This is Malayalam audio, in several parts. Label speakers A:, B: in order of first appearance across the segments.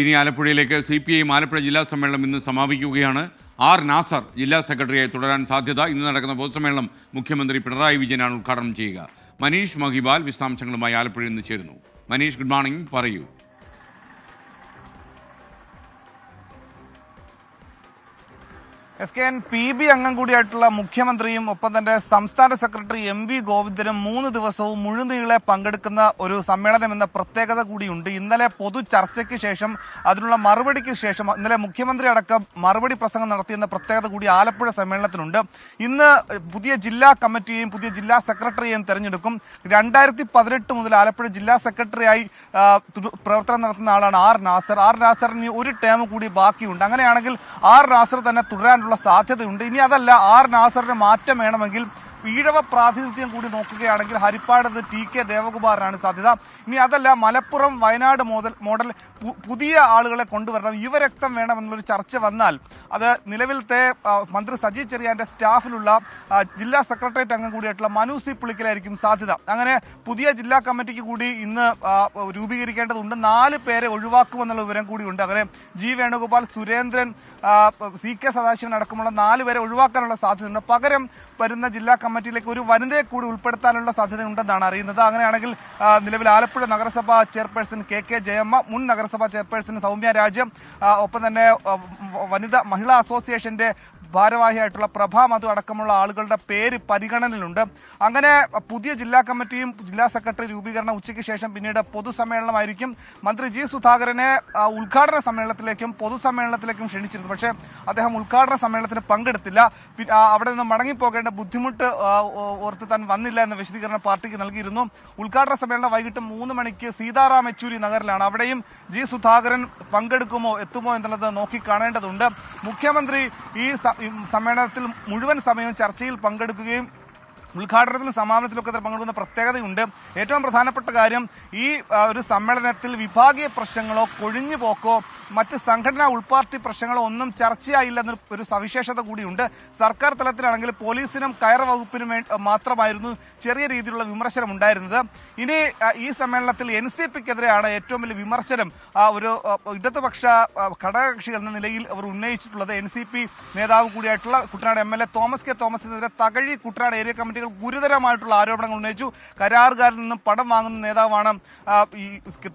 A: ഇനി ആലപ്പുഴയിലേക്ക് സി പി ഐ ആലപ്പുഴ ജില്ലാ സമ്മേളനം ഇന്ന് സമാപിക്കുകയാണ്. ആർ നാസർ ജില്ലാ സെക്രട്ടറിയായി തുടരാൻ സാധ്യത. ഇന്ന് നടക്കുന്ന പൊതുസമ്മേളനം മുഖ്യമന്ത്രി പിണറായി വിജയനാണ് ഉദ്ഘാടനം ചെയ്യുക. മനീഷ് മഹിബാൽ വിശദാംശങ്ങളുമായി ആലപ്പുഴയിൽ നിന്ന് ചേരുന്നു. മനീഷ് ഗുഡ് മോർണിംഗ് പറയൂ.
B: S K N P B അംഗം കൂടിയായിട്ടുള്ള മുഖ്യമന്ത്രിയും ഒപ്പം തന്നെ സംസ്ഥാന സെക്രട്ടറി എം വി ഗോവിന്ദനും മൂന്ന് ദിവസവും മുഴുനീളെ പങ്കെടുക്കുന്ന ഒരു സമ്മേളനം എന്ന പ്രത്യേകത കൂടിയുണ്ട്. ഇന്നലെ പൊതു ചർച്ചയ്ക്ക് ശേഷം അതിനുള്ള മറുപടിക്ക് ശേഷം ഇന്നലെ മുഖ്യമന്ത്രി അടക്കം മറുപടി പ്രസംഗം നടത്തിയെന്ന പ്രത്യേകത കൂടി ആലപ്പുഴ സമ്മേളനത്തിനുണ്ട്. ഇന്ന് പുതിയ ജില്ലാ കമ്മിറ്റിയെയും പുതിയ ജില്ലാ സെക്രട്ടറിയെയും തെരഞ്ഞെടുക്കും. രണ്ടായിരത്തി പതിനെട്ട് മുതൽ ആലപ്പുഴ ജില്ലാ സെക്രട്ടറിയായി പ്രവർത്തനം നടത്തുന്ന ആളാണ് ആർ നാസർ. ആർ നാസറിന് ഒരു ടേം കൂടി ബാക്കിയുണ്ട്. അങ്ങനെയാണെങ്കിൽ ആർ നാസർ തന്നെ തുടരാനുള്ള സാധ്യതയുണ്ട്. ഇനി അതല്ല ആർ നാസറിന് മാറ്റം വേണമെങ്കിൽ ഈഴവ പ്രാതിനിധ്യം കൂടി നോക്കുകയാണെങ്കിൽ ഹരിപ്പാടത്ത് ടി കെ ദേവകുമാറിനാണ് സാധ്യത. ഇനി അതല്ല മലപ്പുറം വയനാട് മോഡൽ മോഡൽ പുതിയ ആളുകളെ കൊണ്ടുവരണം യുവരക്തം വേണമെന്നൊരു ചർച്ച വന്നാൽ അത് നിലവിലത്തെ മന്ത്രി സജി ചെറിയാന്റെ സ്റ്റാഫിലുള്ള ജില്ലാ സെക്രട്ടേറിയറ്റ് അംഗം കൂടിയായിട്ടുള്ള മനു സി പുളിക്കലായിരിക്കും സാധ്യത. അങ്ങനെ പുതിയ ജില്ലാ കമ്മിറ്റിക്ക് കൂടി ഇന്ന് രൂപീകരിക്കേണ്ടതുണ്ട്. നാല് പേരെ ഒഴിവാക്കുമെന്നുള്ള വിവരം കൂടിയുണ്ട്. അങ്ങനെ G Venugopal Surendran C K Sadasivan അടക്കമുള്ള നാല് പേരെ ഒഴിവാക്കാനുള്ള സാധ്യതയുണ്ട്. പകരം വരുന്ന ജില്ലാ കമ്മിറ്റിയിലേക്ക് ഒരു വനിതയെ കൂടി ഉൾപ്പെടുത്താനുള്ള സാധ്യത ഉണ്ടെന്നാണ് അറിയുന്നത്. അങ്ങനെയാണെങ്കിൽ നിലവിൽ ആലപ്പുഴ നഗരസഭാ ചെയർപേഴ്സൺ കെ കെ ജയമ്മ മുൻ നഗരസഭാ ചെയർപേഴ്സൺ സൗമ്യ രാജ്യം ഒപ്പം തന്നെ വനിത മഹിളാ അസോസിയേഷന്റെ ഭാരവാഹിയായിട്ടുള്ള പ്രഭ മധു അടക്കമുള്ള ആളുകളുടെ പേര് പരിഗണനയിലുണ്ട്. അങ്ങനെ പുതിയ ജില്ലാ കമ്മിറ്റിയും ജില്ലാ സെക്രട്ടറി രൂപീകരണം ഉച്ചയ്ക്ക് ശേഷം പിന്നീട് പൊതുസമ്മേളനമായിരിക്കും. മന്ത്രി ജി സുധാകരനെ ഉദ്ഘാടന സമ്മേളനത്തിലേക്കും പൊതുസമ്മേളനത്തിലേക്കും ക്ഷണിച്ചിരുന്നു. പക്ഷേ അദ്ദേഹം ഉദ്ഘാടന സമ്മേളനത്തിന് പങ്കെടുത്തില്ല. അവിടെ നിന്ന് മടങ്ങിപ്പോകേണ്ട ബുദ്ധിമുട്ട് ഓർത്ത് താൻ വന്നില്ല എന്ന വിശദീകരണം പാർട്ടിക്ക് നൽകിയിരുന്നു. ഉദ്ഘാടന സമ്മേളനം വൈകിട്ട് മൂന്ന് മണിക്ക് സീതാറാം യെച്ചൂരി നഗറിലാണ്. അവിടെയും ജി സുധാകരൻ പങ്കെടുക്കുമോ എത്തുമോ എന്നുള്ളത് നോക്കി കാണേണ്ടതുണ്ട്. മുഖ്യമന്ത്രി ഈ സമ്മേളനത്തിൽ മുഴുവൻ സമയവും ചർച്ചയിൽ പങ്കെടുക്കുകയും ഉദ്ഘാടനത്തിലും സമാപനത്തിലൊക്കെ പങ്കെടുക്കുന്ന പ്രത്യേകതയുണ്ട്. ഏറ്റവും പ്രധാനപ്പെട്ട കാര്യം ഈ ഒരു സമ്മേളനത്തിൽ വിഭാഗീയ പ്രശ്നങ്ങളോ കൊഴിഞ്ഞു പോക്കോ മറ്റ് സംഘടനാ ഉൾപാർട്ടി പ്രശ്നങ്ങളോ ഒന്നും ചർച്ചയായില്ലെന്ന ഒരു സവിശേഷത കൂടിയുണ്ട്. സർക്കാർ തലത്തിലാണെങ്കിൽ പോലീസിനും കയർ വകുപ്പിനും മാത്രമായിരുന്നു ചെറിയ രീതിയിലുള്ള വിമർശനം ഉണ്ടായിരുന്നത്. ഇനി ഈ സമ്മേളനത്തിൽ എൻ സി പിക്കെതിരെയാണ് ഏറ്റവും വലിയ വിമർശനം ഒരു ഇടതുപക്ഷ ഘടകകക്ഷി എന്ന നിലയിൽ അവർ ഉന്നയിച്ചിട്ടുള്ളത് എൻ സി പി നേതാവ് കൂടിയായിട്ടുള്ള Kuttanad M L A Thomas K തോമസിനെതിരെ Thakazhi Kuttanad area കമ്മിറ്റികൾ ഗുരുതരമായിട്ടുള്ള ആരോപണങ്ങൾ ഉന്നയിച്ചു. കരാറുകാരിൽ നിന്നും പണം വാങ്ങുന്ന നേതാവാണ് ഈ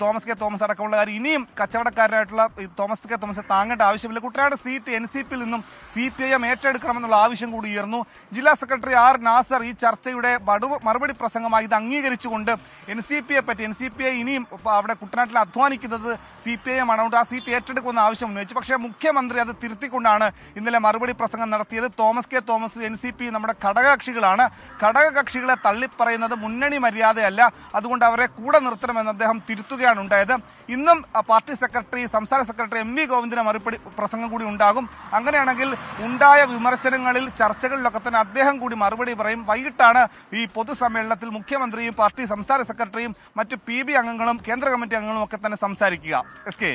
B: തോമസ് കെ തോമസ് അടക്കമുള്ള കാര്യം. ഇനിയും കച്ചവടക്കാരനായിട്ടുള്ള തോമസ് കെ തോമസ് താങ്ങേണ്ട ആവശ്യമില്ല. കുട്ടനാട് സീറ്റ് എൻ സി പിയിൽ നിന്നും സി പി ഐ എം ഏറ്റെടുക്കണമെന്നുള്ള ആവശ്യം കൂടി ഉയർന്നു. ജില്ലാ സെക്രട്ടറി ആർ നാസർ ഈ ചർച്ചയുടെ മറുപടി പ്രസംഗമായി ഇത് അംഗീകരിച്ചുകൊണ്ട് എൻ സി പിയെ പറ്റി എൻ സി പി ഐ ഇനിയും അവിടെ കുട്ടനാട്ടിൽ അധ്വാനിക്കുന്നത് സി പി ഐ എം ആണ് ആ സീറ്റ് ഏറ്റെടുക്കുമെന്ന ആവശ്യം ഉന്നയിച്ചു. പക്ഷേ മുഖ്യമന്ത്രി അത് തിരുത്തിക്കൊണ്ടാണ് ഇന്നലെ മറുപടി പ്രസംഗം നടത്തിയത്. Thomas K Thomas N C P നമ്മുടെ ഘടകകക്ഷികളാണ്. ഘടകകക്ഷികളെ തള്ളിപ്പറയുന്നത് മുന്നണി മര്യാദയല്ല. അതുകൊണ്ട് അവരെ കൂടെ നിർത്തണമെന്ന് അദ്ദേഹം തിരുത്തുകയാണ് ഉണ്ടായത്. ഇന്നും പാർട്ടി സെക്രട്ടറി സംസ്ഥാന സെക്രട്ടറി എം വി ഗോവിന്ദന് മറുപടി പ്രസംഗം കൂടി ഉണ്ടാകും. അങ്ങനെയാണെങ്കിൽ ഉണ്ടായ വിമർശനങ്ങളിൽ ചർച്ചകളിലൊക്കെ തന്നെ അദ്ദേഹം കൂടി മറുപടി പറയും. വൈകിട്ടാണ് ഈ പൊതുസമ്മേളനത്തിൽ മുഖ്യമന്ത്രിയും പാർട്ടി സംസ്ഥാന സെക്രട്ടറിയും മറ്റ് പി ബി അംഗങ്ങളും കേന്ദ്ര കമ്മിറ്റി അംഗങ്ങളും ഒക്കെ തന്നെ സംസാരിക്കുക. S K.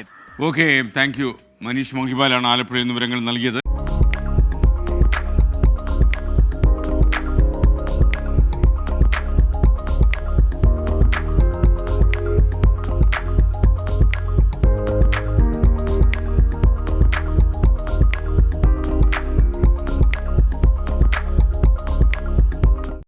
A: Okay thank you Manish മോഹിബാലാണ് ആലപ്പുഴയിൽ നിന്ന് വിവരങ്ങൾ നൽകിയത്.